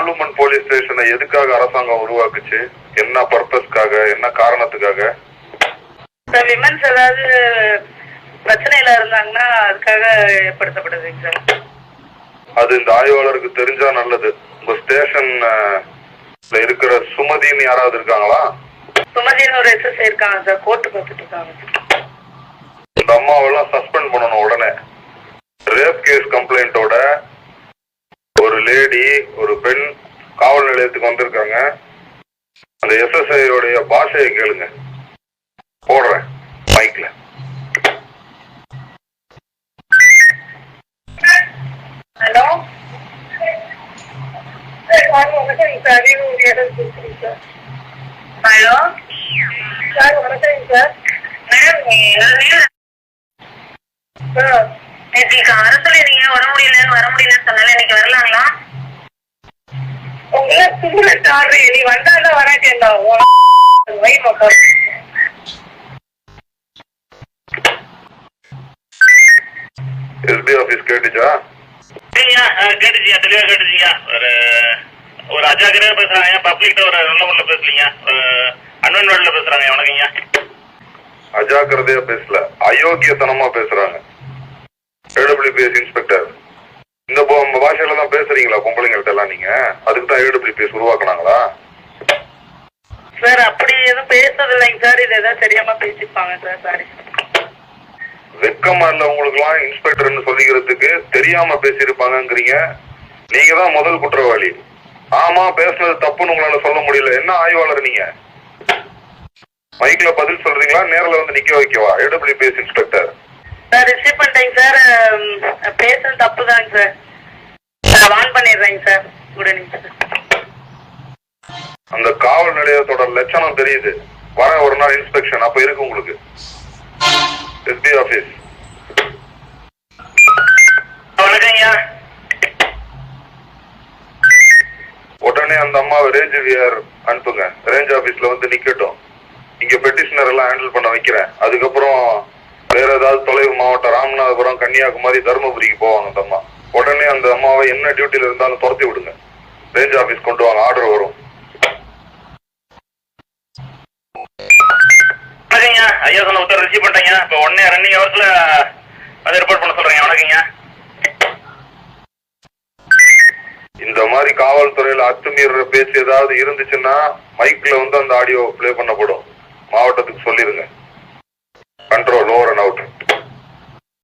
ஆலுமன் police ஸ்டேஷனை எதுக்காக அரசாங்கம் உருவாக்குச்சு? என்ன பர்பஸ்க்காக? என்ன காரணத்துக்காக? சார் விமன்ஸ் ஏதாவது பிரச்சனையில இருந்தாங்கன்னா அதுக்காக ஏற்படுத்தப்படுதுங்க சார் அது இந்த ஆய்வாளருக்கு தெரிஞ்சா நல்லது. உங்க ஸ்டேஷன் இருக்கிற சுமதின்னு யாராவது இருக்காங்களா? சுமதினு ஒரு எஸ்எஸ்ஐ இருக்காங்க சார் கோர்ட்டுக்கு வந்துட்டு இருக்காங்க இந்த அம்மாவெல்லாம் சஸ்பெண்ட் பண்ணணும் உடனே. ரேப் கேஸ் கம்ப்ளைண்ட்டோட ஒரு லேடி ஒரு பெண் காவல் நிலையத்துக்கு வந்திருக்காங்க. அந்த எஸ்எஸ்ஐ உடைய பாஷையை கேளுங்க. போடுறேன் மைக்ல ஹலோ? ஹலோ? சார் வணக்கம் சார். மேம் சார் நேற்று வர சொல்லிருந்தீங்க வர முடியலன்னு வர முடியலன்னு சொன்னால இன்னைக்கு வரலாங்களா நீ வந்தாதான் வராட்டேன்டா எஸ்பி ஆபீஸ் கேட்டுச்சா சரிங்க கேட்டுச்சிங்க தெளிவாக கேட்டுச்சிங்க ஒரு ஒரு அஜாக்கிரதையாக பேசுகிறாங்க பப்ளிக்கிட்ட ஒரு நல்ல முறையில் பேசலீங்க ஒரு அன்வன் வேர்டில் பேசுகிறாங்க வணக்கங்க? அஜாக்கிரதையா பேசல அயோக்கியத்தனமா பேசுறாங்க. ஏடபிள்யூபிஎஸ் இன்ஸ்பெக்டர் இந்த பாஷையில தான் பேசுறீங்களா பொம்பளைங்கள்ட்ட எல்லாம் நீங்க? அதுக்கு தான் ஏடபிள்யூபிஎஸ் உருவாக்குனாங்களா? சார் அப்படி எதுவும் பேசுறது இல்லைங்க சார். இது எதாவது தெரியாம பேசிப்பாங்க சார். சாரி வெக்கமா இல்ல உங்களுக்குலாம் இன்ஸ்பெக்டர்னு சொல்லிக்கிறதுக்கு தெரியாம பேசியிருப்பாங்கங்கிறீங்க. நீங்க தான் முதல் குற்றவாளி. ஆமா பேசுனது தப்புன்னு உங்களால சொல்ல முடியல. என்ன ஆய்வாளர் நீங்க? மைக்ல பதில் சொல்றீங்களா? நேர்ல வந்து நிக்க வைக்கவா? A W P S inspector sir receive பண்ணிட்டேங்க சார். பேசுறது தப்பு தாங்க சார். நான் வான் பண்ணிடுறேங்க சார். உடனே. அந்த காவல் நிலையத்தோட லட்சணம் தெரியுது. வர ஒரு நாள் இன்ஸ்பெக்ஷன். அப்ப இருக்கு உங்களுக்கு. எஸ்பி ஆபீஸ் உடனே அந்த அம்மாவை ரேஞ்ச் விஆர் அனுப்புங்க. ரேஞ்ச் ஆபீஸ்ல வந்து நிக்கட்டும். இங்க பெட்டிஷனர் எல்லாம் ஹேண்டில் பண்ண வைக்கிறேன். அதுக்கப்புறம் வேற ஏதாவது தொலைவு மாவட்டம் ராமநாதபுரம் கன்னியாகுமரி தருமபுரிக்கு போவாங்க அந்த அம்மா. உடனே அந்த அம்மாவை என்ன டியூட்டில இருந்தாலும் துரத்தி விடுங்க. ரேஞ்ச் ஆபீஸ் கொண்டு வாங்க ஆர்டர் வரும். ஐயா சொன்ன உத்தரவு ரிசீவ் பண்ணிட்டேங்க. இப்போ ஒன்னே ரன்னிங் ஹவர்ஸில் வந்து ரிப்போர்ட் பண்ண சொல்கிறேங்க வணக்கங்க. இந்த மாதிரி காவல்துறையில அத்துமீற பேச்சு ஏதாவது இருந்துச்சுன்னா மைக்ல வந்து அந்த ஆடியோ ப்ளே பண்ணப்படும்.